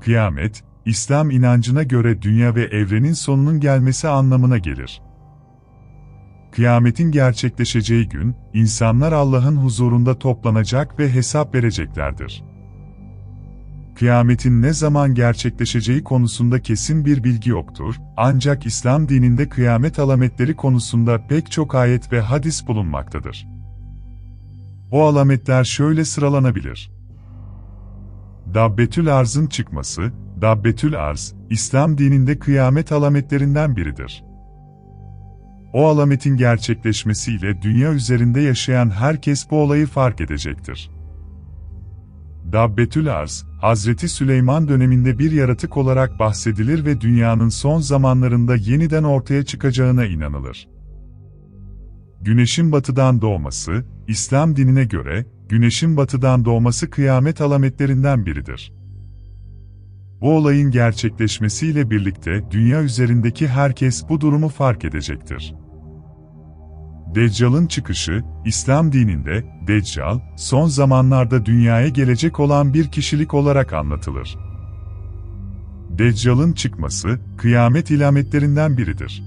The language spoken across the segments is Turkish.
kıyamet, İslam inancına göre dünya ve evrenin sonunun gelmesi anlamına gelir. Kıyametin gerçekleşeceği gün, insanlar Allah'ın huzurunda toplanacak ve hesap vereceklerdir. Kıyametin ne zaman gerçekleşeceği konusunda kesin bir bilgi yoktur, ancak İslam dininde kıyamet alametleri konusunda pek çok ayet ve hadis bulunmaktadır. O alametler şöyle sıralanabilir. Dabbetül Arz'ın çıkması, Dabbetül Arz, İslam dininde kıyamet alametlerinden biridir. O alametin gerçekleşmesiyle dünya üzerinde yaşayan herkes bu olayı fark edecektir. Dabbetül Arz, Hazreti Süleyman döneminde bir yaratık olarak bahsedilir ve dünyanın son zamanlarında yeniden ortaya çıkacağına inanılır. Güneşin batıdan doğması, İslam dinine göre, güneşin batıdan doğması kıyamet alametlerinden biridir. Bu olayın gerçekleşmesiyle birlikte dünya üzerindeki herkes bu durumu fark edecektir. Deccal'ın çıkışı, İslam dininde, Deccal, son zamanlarda dünyaya gelecek olan bir kişilik olarak anlatılır. Deccal'ın çıkması, kıyamet ilametlerinden biridir.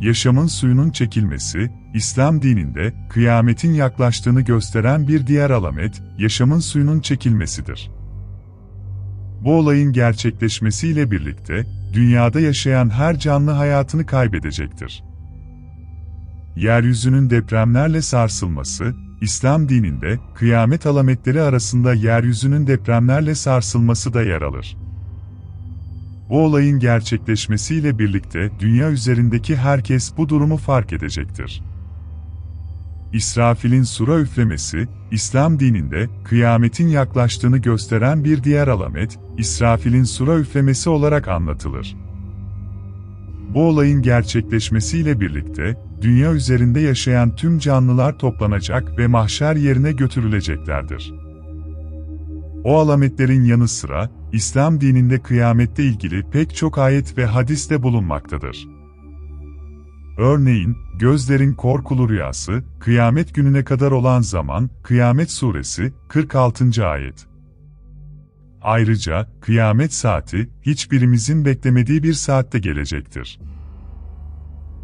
Yaşamın suyunun çekilmesi, İslam dininde, kıyametin yaklaştığını gösteren bir diğer alamet, yaşamın suyunun çekilmesidir. Bu olayın gerçekleşmesiyle birlikte, dünyada yaşayan her canlı hayatını kaybedecektir. Yeryüzünün depremlerle sarsılması, İslam dininde, kıyamet alametleri arasında yeryüzünün depremlerle sarsılması da yer alır. Bu olayın gerçekleşmesiyle birlikte dünya üzerindeki herkes bu durumu fark edecektir. İsrafil'in sura üflemesi, İslam dininde kıyametin yaklaştığını gösteren bir diğer alamet, İsrafil'in sura üflemesi olarak anlatılır. Bu olayın gerçekleşmesiyle birlikte, dünya üzerinde yaşayan tüm canlılar toplanacak ve mahşer yerine götürüleceklerdir. O alametlerin yanı sıra, İslam dininde kıyamette ilgili pek çok ayet ve hadis de bulunmaktadır. Örneğin, gözlerin korkulu rüyası, kıyamet gününe kadar olan zaman, Kıyamet Suresi, 46. ayet. Ayrıca, kıyamet saati, hiçbirimizin beklemediği bir saatte gelecektir.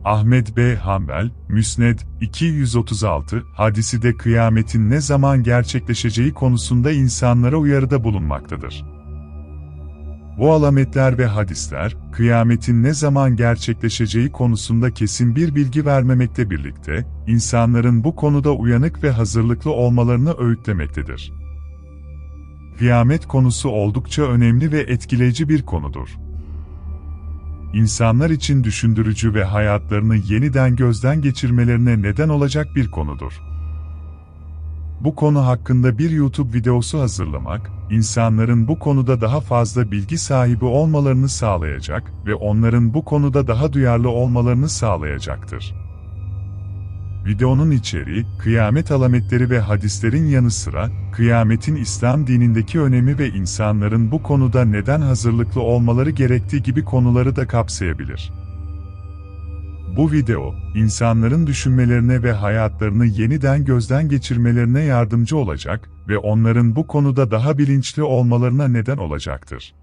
Ahmet B. Hanbel, Müsned 236 hadisi de kıyametin ne zaman gerçekleşeceği konusunda insanlara uyarıda bulunmaktadır. Bu alametler ve hadisler, kıyametin ne zaman gerçekleşeceği konusunda kesin bir bilgi vermemekle birlikte, insanların bu konuda uyanık ve hazırlıklı olmalarını öğütlemektedir. Kıyamet konusu oldukça önemli ve etkileyici bir konudur. İnsanlar için düşündürücü ve hayatlarını yeniden gözden geçirmelerine neden olacak bir konudur. Bu konu hakkında bir YouTube videosu hazırlamak, insanların bu konuda daha fazla bilgi sahibi olmalarını sağlayacak ve onların bu konuda daha duyarlı olmalarını sağlayacaktır. Videonun içeriği, kıyamet alametleri ve hadislerin yanı sıra, kıyametin İslam dinindeki önemi ve insanların bu konuda neden hazırlıklı olmaları gerektiği gibi konuları da kapsayabilir. Bu video, insanların düşünmelerine ve hayatlarını yeniden gözden geçirmelerine yardımcı olacak ve onların bu konuda daha bilinçli olmalarına neden olacaktır.